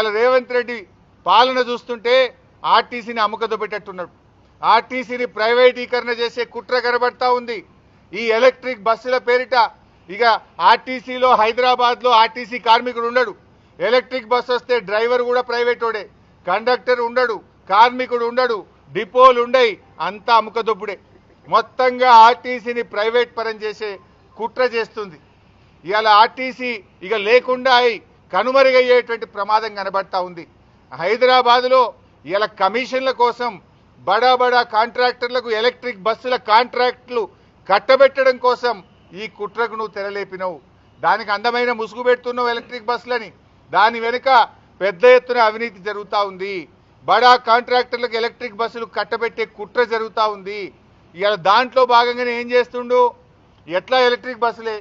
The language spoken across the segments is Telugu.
ఇలా రేవంత్ రెడ్డి పాలన చూస్తుంటే ఆర్టీసీని అమ్మకతో పెట్టేట్టున్నాడు ఆర్టీసీని ప్రైవేటీకరణ చేసే కుట్ర కనబడతా ఉంది. ఈ ఎలక్ట్రిక్ బస్సుల పేరిట ఇక ఆర్టీసీలో హైదరాబాద్లో ఆర్టీసీ కార్మికుడు ఉండడు. ఎలక్ట్రిక్ బస్సు వస్తే డ్రైవర్ కూడా ప్రైవేటోడే కండక్టర్ ఉండడు కార్మికుడు ఉండడు డిపోలు ఉండయి అంతా అముకదొబ్బుడే మొత్తంగా ఆర్టీసీని ప్రైవేట్ పరం చేసే కుట్ర చేస్తుంది. ఇవాళ ఆర్టీసీ ఇక లేకుండా అయి కనుమరుగయ్యేటువంటి ప్రమాదం కనబడతా ఉంది. హైదరాబాద్లో ఇలా కమిషన్ల కోసం బడా బడా కాంట్రాక్టర్లకు ఎలక్ట్రిక్ బస్సుల కాంట్రాక్టులు కట్టబెట్టడం కోసం ఈ కుట్రకు నువ్వు తెరలేపినవు. దానికి అందమైన ముసుగు పెడుతున్నావు ఎలక్ట్రిక్ బస్సులని. దాని వెనుక పెద్ద ఎత్తున అవినీతి జరుగుతూ ఉంది. బడా కాంట్రాక్టర్లకు ఎలక్ట్రిక్ బస్సులు కట్టబెట్టే కుట్ర జరుగుతూ ఉంది. ఇవాళ దాంట్లో భాగంగానే ఏం చేస్తుండు? ఎట్లా ఎలక్ట్రిక్ బస్సులే?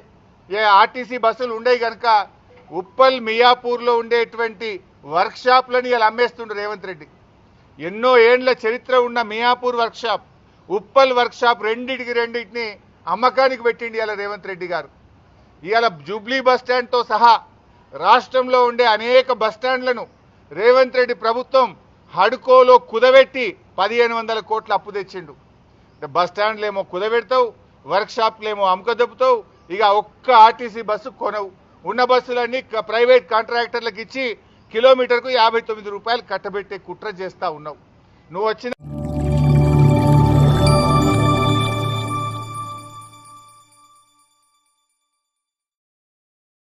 ఏ ఆర్టీసీ బస్సులు ఉండేవి కనుక ఉప్పల్ మియాపూర్లో ఉండేటువంటి వర్క్షాప్లను ఇలా అమ్మేస్తుండు రేవంత్ రెడ్డి. ఎన్నో ఏండ్ల చరిత్ర ఉన్న మియాపూర్ వర్క్షాప్ ఉప్పల్ వర్క్షాప్ రెండింటికి రెండింటిని అమ్మకానికి పెట్టిండి ఇలా రేవంత్ రెడ్డి గారు. ఇవాళ జూబ్లీ బస్ స్టాండ్తో సహా రాష్ట్రంలో ఉండే అనేక బస్ స్టాండ్లను రేవంత్ రెడ్డి ప్రభుత్వం హడ్కోలో కుదబెట్టి పదిహేను వందల కోట్ల అప్పు తెచ్చిండు. అంటే బస్ స్టాండ్లేమో కుదబెడతావు వర్క్షాప్లేమో అమ్మక దెబ్బతావు ఇక ఒక్క ఆర్టీసీ బస్సు కొనవు. ఉన్న బస్సులన్నీ ప్రైవేట్ కాంట్రాక్టర్లకు ఇచ్చి కిలోమీటర్కు యాభై తొమ్మిది రూపాయలు కట్టబెట్టే కుట్ర చేస్తా ఉన్నావు. నువ్వు వచ్చిన